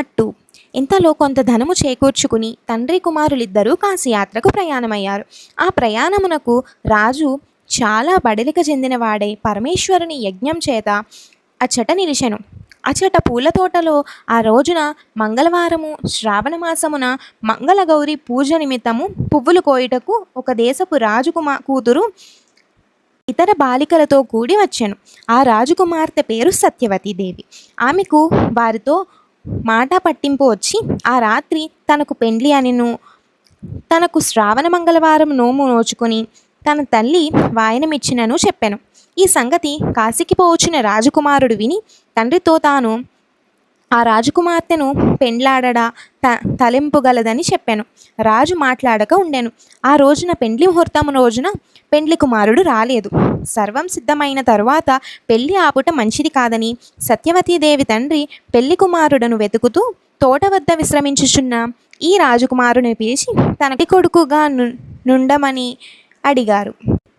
Part two ఇంతలో కొంత ధనము చేకూర్చుకుని తండ్రి కుమారులిద్దరూ కాశీయాత్రకు ప్రయాణమయ్యారు. ఆ ప్రయాణమునకు రాజు చాలా బడలిక చెందినవాడే పరమేశ్వరుని యజ్ఞం చేత అచ్చట నిలిచెను. అచ్చట పూల తోటలో ఆ రోజున మంగళవారము శ్రావణ మాసమున మంగళగౌరి పూజ నిమిత్తము పువ్వులు కోయుటకు ఒక దేశపు రాజుకుమా కూతురు ఇతర బాలికలతో కూడి వచ్చాను. ఆ రాజకుమార్తె పేరు సత్యవతీదేవి. ఆమెకు వారితో మాట పట్టింపు వచ్చి ఆ రాత్రి తనకు పెండ్లి అనిను. తనకు శ్రావణ మంగళవారం నోము నోచుకుని తన తల్లి వాయనమిచ్చినను చెప్పాను. ఈ సంగతి కాశీకి పోవచ్చిన రాజకుమారుడు విని తండ్రితో తాను ఆ రాజకుమార్తెను పెండ్లాడడా త తలింపుగలదని చెప్పాను. రాజు మాట్లాడక ఉండెను. ఆ రోజున పెండ్లి ముహూర్తం రోజున పెండ్లి కుమారుడు రాలేదు. సర్వం సిద్ధమైన తరువాత పెళ్ళి ఆపుట మంచిది కాదని సత్యవతీదేవి తండ్రి పెళ్ళి కుమారుడను వెతుకుతూ తోట వద్ద విశ్రమించుచున్న ఈ రాజకుమారుని పిలిచి తనకి కొడుకుగా ను- నుండమని అడిగారు.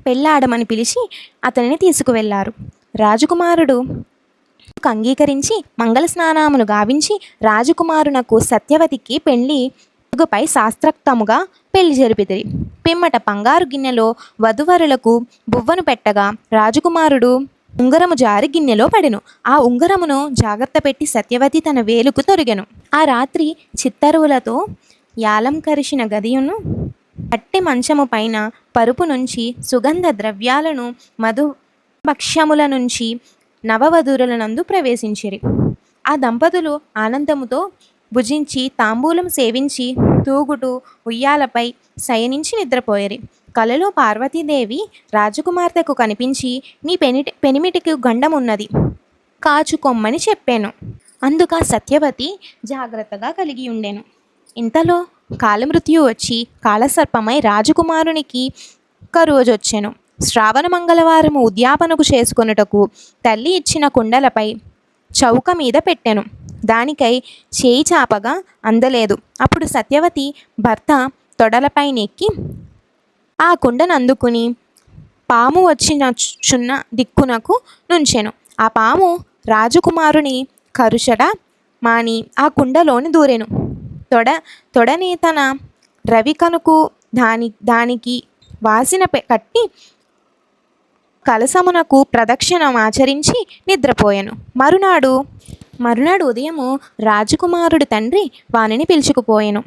పెళ్ళాడమని పిలిచి అతనిని తీసుకువెళ్ళారు రాజకుమారుడు అంగీకరించి మంగళ స్నానామును గావించి రాజకుమారునకు సత్యవతికి పెళ్ళి పై శాస్త్రక్తముగా పెళ్ళి జరిపితిరి. పిమ్మట బంగారు గిన్నెలో వధువరులకు బువ్వను పెట్టగా రాజకుమారుడు ఉంగరము జారి గిన్నెలో పడెను. ఆ ఉంగరమును జాగ్రత్త పెట్టి సత్యవతి తన వేలుకు తొరిగెను. ఆ రాత్రి చిత్తరువులతో యాలం కరిసిన గదియును పట్టి మంచము పైన పరుపు నుంచి సుగంధ ద్రవ్యాలను మధు భక్ష్యముల నుంచి నవవధూరులనందు ప్రవేశించిరి. ఆ దంపతులు ఆనందముతో భుజించి తాంబూలం సేవించి తూగుటు ఉయ్యాలపై శయనించి నిద్రపోయిరి. కలలో పార్వతీదేవి రాజకుమార్తెకు కనిపించి నీ పెనిటి పెనిమిటికి గండమున్నది. కాచుకొమ్మని చెప్పాను. అందుక సత్యవతి జాగ్రత్తగా కలిగి ఉండెను. ఇంతలో కాలమృత్యు వచ్చి కాలసర్పమై రాజకుమారునికి కరువజొచ్చెను. శ్రావణ మంగళవారము ఉద్యాపనకు చేసుకొనుటకు తల్లి ఇచ్చిన కుండలపై చౌక మీద పెట్టెను. దానికై చేయి చాపగా అందలేదు. అప్పుడు సత్యవతి భర్త తొడలపై నెక్కి ఆ కుండను అందుకుని పాము వచ్చిన చున్న దిక్కునకు నుంచెను. ఆ పాము రాజకుమారుని కరుషడ మాని ఆ కుండలోని దూరెను. తొడ తొడని తన రవికనుకు దాని దానికి వాసిన పె- కట్టి కలసమునకు ప్రదక్షిణం ఆచరించి నిద్రపోయాను. మరునాడు మరునాడు ఉదయము రాజకుమారుడి తండ్రి వానిని పిలుచుకుపోయాను.